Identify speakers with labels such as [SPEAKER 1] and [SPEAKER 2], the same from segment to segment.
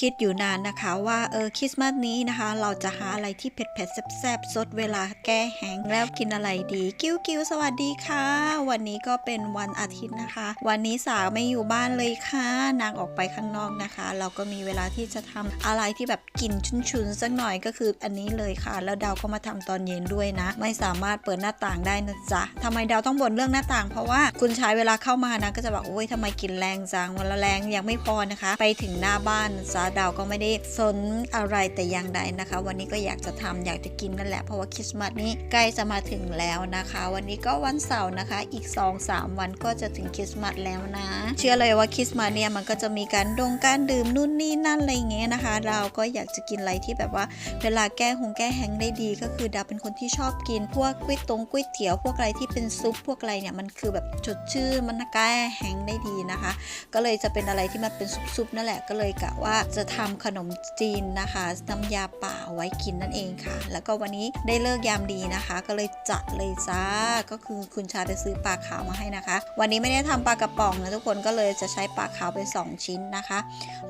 [SPEAKER 1] คิดอยู่นานนะคะว่าเออคริสต์มาสนี้นะคะ เราจะหาอะไรที่เผ็ดๆแซ่บๆสดเวลาแก้แห้งแล้วกินอะไรดีกิ้วกิ้วสวัสดีค่ะ วันนี้ก็เป็นวันอาทิตย์นะคะ วันนี้สาวไม่อยู่บ้านเลยค่ะ นางออกไปข้างนอกนะคะ เราก็มีเวลาที่จะทำอะไรที่แบบกินชุนๆสักหน่อยก็คืออันนี้เลยค่ะ แล้วดาวก็มาทำตอนเย็นด้วยนะ ไม่สามารถเปิดหน้าต่างได้นะจ๊ะทำไมดาวต้องบ่นเรื่องหน้าต่าง เพราะว่าคุณชายเวลาเข้ามานะก็จะบอกโอ้ยทำไมกินแรงจังวันละแรงยังไม่พอนะคะ ไปถึงหน้าบ้านจ้าดาวก็ไม่ได้สนอะไรแต่อย่างใดนะคะ วันนี้ก็อยากจะทำอยากจะกินนั่นแหละเพราะว่าคริสต์มาสนี้ใกล้จะมาถึงแล้วนะคะ วันนี้ก็วันเสาร์นะคะ อีก 2-3 วันก็จะถึงคริสต์มาสแล้วนะ เชื่อเลยว่าคริสต์มาสเนี่ยมันก็จะมีการดงการดื่มนู่นนี่นั่นอะไรเงี้ยนะคะ เราก็อยากจะกินอะไรที่แบบว่า เวลาแก้หงแก้แห้งได้ดีก็คือดาวเป็นคนที่ชอบกิน พวกก๋วยตงก๋วยเตี๋ยวพวกอะไรที่เป็นซุปพวกอะไรเนี่ยมันคือแบบสดชื่นมันแก้แห้งได้ดีนะคะ ก็เลยจะเป็นอะไรที่มันเป็นซุปๆนั่นแหละก็เลยกะว่าจะะทำขนมจีนนะคะน้ำยาป่าไว้กินนั่นเองค่ะ แล้วก็วันนี้ได้เลิกยามดีนะคะ ก็เลยจัดเลยจ้าก็คือคุณชาได้ซื้อปลาขาวมาให้นะคะ วันนี้ไม่ได้ทำปลากระป๋องนะทุกคนก็เลยจะใช้ปลาขาวไปสองชิ้นนะคะ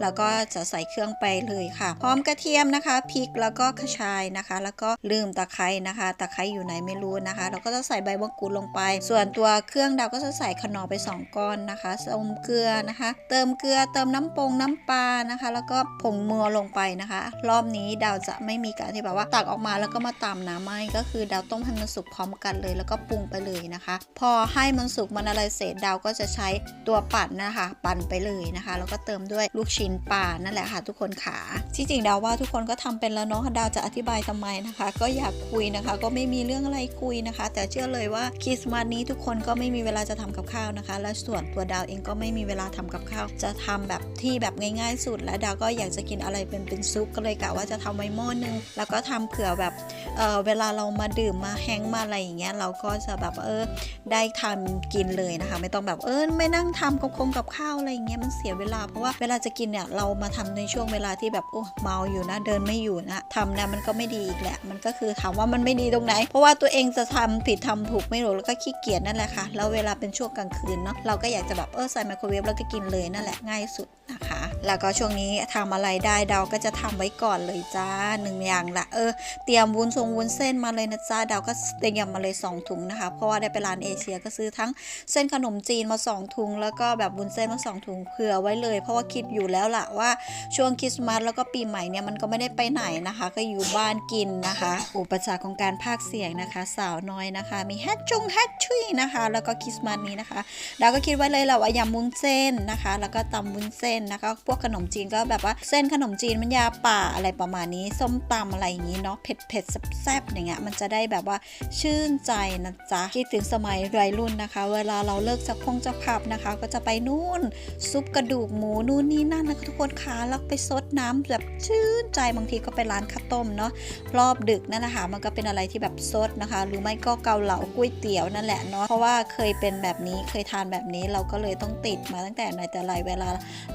[SPEAKER 1] แล้วก็จะใส่เครื่องไปเลยค่ะ พร้อมกระเทียมนะคะพริกแล้วก็กระชายนะคะ แล้วก็ลืมตะไคร้นะคะ ตะไคร้อยู่ไหนไม่รู้นะคะ เราก็จะใส่ใบมะกรูดลงไป ส่วนตัวเครื่องดาวก็จะใส่ขนอไป 2 ก้อนนะคะส้มเกลือนะคะ เติมเกลือเติมน้ำปงน้ำปลานะคะ แล้วก็ผงมัวลงไปนะคะ รอบนี้ดาวจะไม่มีการที่แบบว่าตักออกมาแล้วก็มาตำน้ำไหมก็คือดาวต้มให้มันสุกพร้อมกันเลย แล้วก็ปรุงไปเลยนะคะ พอให้มันสุกมันอะไรเสร็จดาวก็จะใช้ตัวปั่นนะคะ ปั่นไปเลยนะคะ แล้วก็เติมด้วยลูกชิ้นปลานั่นแหละค่ะทุกคนขาที่จริงดาวว่าทุกคนก็ทำเป็นแล้วเนาะดาวจะอธิบายทำไมนะคะ ก็อยากคุยนะคะ ก็ไม่มีเรื่องอะไรคุยนะคะ แต่เชื่อเลยว่าคริสต์มาสนี้ทุกคนก็ไม่มีเวลาจะทำกับข้าวนะคะ และส่วนตัวดาวเองก็ไม่มีเวลาทำกับข้าว จะทำแบบที่แบบง่ายๆสุดและดาวก็อยากจะกินอะไรเป็นเป็นซุปก็เลยกะว่าจะทำไว้หม้อนึง แล้วก็ทำเผื่อแบบเออเวลาเรามาดื่มมาแฮงมาอะไรอย่างเงี้ยเราก็จะแบบเออได้ทำกินเลยนะคะ ไม่ต้องแบบเออไม่นั่งทำกับคงกับข้าวอะไรอย่างเงี้ยมันเสียเวลาเพราะว่าเวลาจะกินเนี่ยเรามาทำในช่วงเวลาที่แบบโอ้เมาอยู่นะเดินไม่อยู่นะทำนะมันก็ไม่ดีอีกแหละ มันก็คือถามว่ามันไม่ดีตรงไหน เพราะว่าตัวเองจะทำผิดทำถูกไม่รู้แล้วก็ขี้เกียจนั่นแหละค่ะแล้วเวลาเป็นช่วงกลางคืนเนาะเราก็อยากจะแบบเออใส่ไมโครเวฟแล้วก็กินเลยนั่นแหละง่ายสุดนะคะ แล้วก็ช่วงนี้ทำอะไรได้ดาวก็จะทำไว้ก่อนเลยจ้าหนึ่งอย่างละเออเตรียมวุ้นทรงวุ้นเส้นมาเลยนะจ้าดาวก็เตรียมมาเลย2ถุงนะคะเพราะว่าได้ไปร้านเอเชียก็ซื้อทั้งเส้นขนมจีนมา2ถุงแล้วก็แบบวุ้นเส้นมา2ถุงเผื่อไว้เลย เพราะว่าคิดอยู่แล้วล่ะว่าช่วงคริสต์มาสแล้วก็ปีใหม่เนี่ยมันก็ไม่ได้ไปไหนนะคะ ก็อยู่บ้านกินนะคะ อุปสรรคของการพากย์เสียงนะคะ สาวน้อยนะคะ มีแฮทจงแฮทชุยนะคะ แล้วก็คริสต์มาสนี้นะคะดาวก็คิดไว้เลยแหละว่ายำวุ้นเส้นนะคะ แล้วก็ตำวุ้นเส้นนะคะ พวกขนมจีนก็แบบว่าเส้นขนมจีนมันยาป่าอะไรประมาณนี้ ส้มตำอะไรอย่างนี้เนาะเผ็ดเผ็ดๆแซ่บๆอย่างเงี้ยมันจะได้แบบว่าชื่นใจนะจ๊ะคิดถึงสมัยวัยรุ่นนะคะ เวลาเราเลิกจากพงจากผับนะคะ ก็จะไปนู่น ซุปกระดูกหมูนู่นนี่นั่นนะคะทุกคนคะแล้วไปซดน้ำแบบชื่นใจบางทีก็ไปร้านข้าวต้มเนาะรอบดึกนั่นนะคะมันก็เป็นอะไรที่แบบซดนะคะ หรือไม่ก็เกาเหลาก๋วยเตี๋ยวนั่นแหละเนาะเพราะว่าเคยเป็นแบบนี้เคยทานแบบนี้เราก็เลยต้องติดมาตั้งแต่ไหนแต่ไรเวลา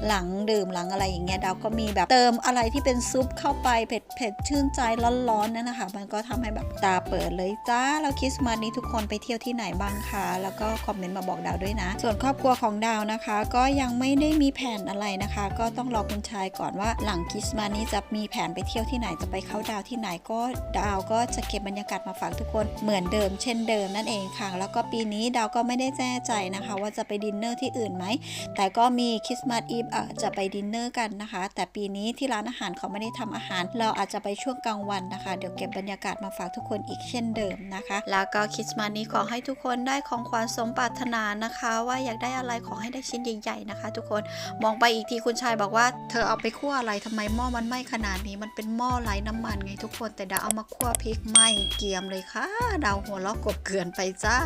[SPEAKER 1] หลังดื่มหลังอะไรอย่างเงี้ยดาวก็มีแบบเติมอะไรที่เป็นซุปเข้าไปเผ็ดเผ็ดชื่นใจร้อนๆนั่นนะคะมันก็ทำให้แบบตาเปิดเลยจ้าแล้วคริสต์มาสนี้ทุกคนไปเที่ยวที่ไหนบ้างคะแล้วก็คอมเมนต์มาบอกดาวด้วยนะ ส่วนครอบครัวของดาวนะคะ ก็ยังไม่ได้มีแผนอะไรนะคะ ก็ต้องรอคุณชายก่อนว่าหลังคริสต์มาสนี้จะมีแผนไปเที่ยวที่ไหนจะไปเข้าดาวที่ไหนก็ดาวก็จะเก็บบรรยากาศมาฝากทุกคนเหมือนเดิมเช่นเดิมนั่นเองค่ะ แล้วก็ปีนี้ดาวก็ไม่ได้แจ้ใจนะคะ ว่าจะไปดินเนอร์ที่อื่นไหมแต่ก็มีคริสต์มาสอีฟจะไปดินเนอร์กันนะคะแต่ปีนี้ที่ร้านอาหารเขาไม่ได้ทำอาหาร เราอาจจะไปช่วงกลางวันนะคะ เดี๋ยวเก็บบรรยากาศมาฝากทุกคนอีกเช่นเดิมนะคะ แล้วก็คริสต์มาสนี้ขอให้ทุกคนได้ของขวัญสมปรารถนานะคะ ว่าอยากได้อะไรขอให้ได้ชิ้นใหญ่ๆนะคะ ทุกคนมองไปอีกทีคุณชายบอกว่าเธอเอาไปคั่วอะไรทำไมหม้อมันไหม้ขนาดนี้มันเป็นหม้อไร้น้ำมันไงทุกคนแต่ดาเอามาคั่วพริกไหม้เกียมเลยค่ะดาวหัวเราะกบเกลือนไปจ้า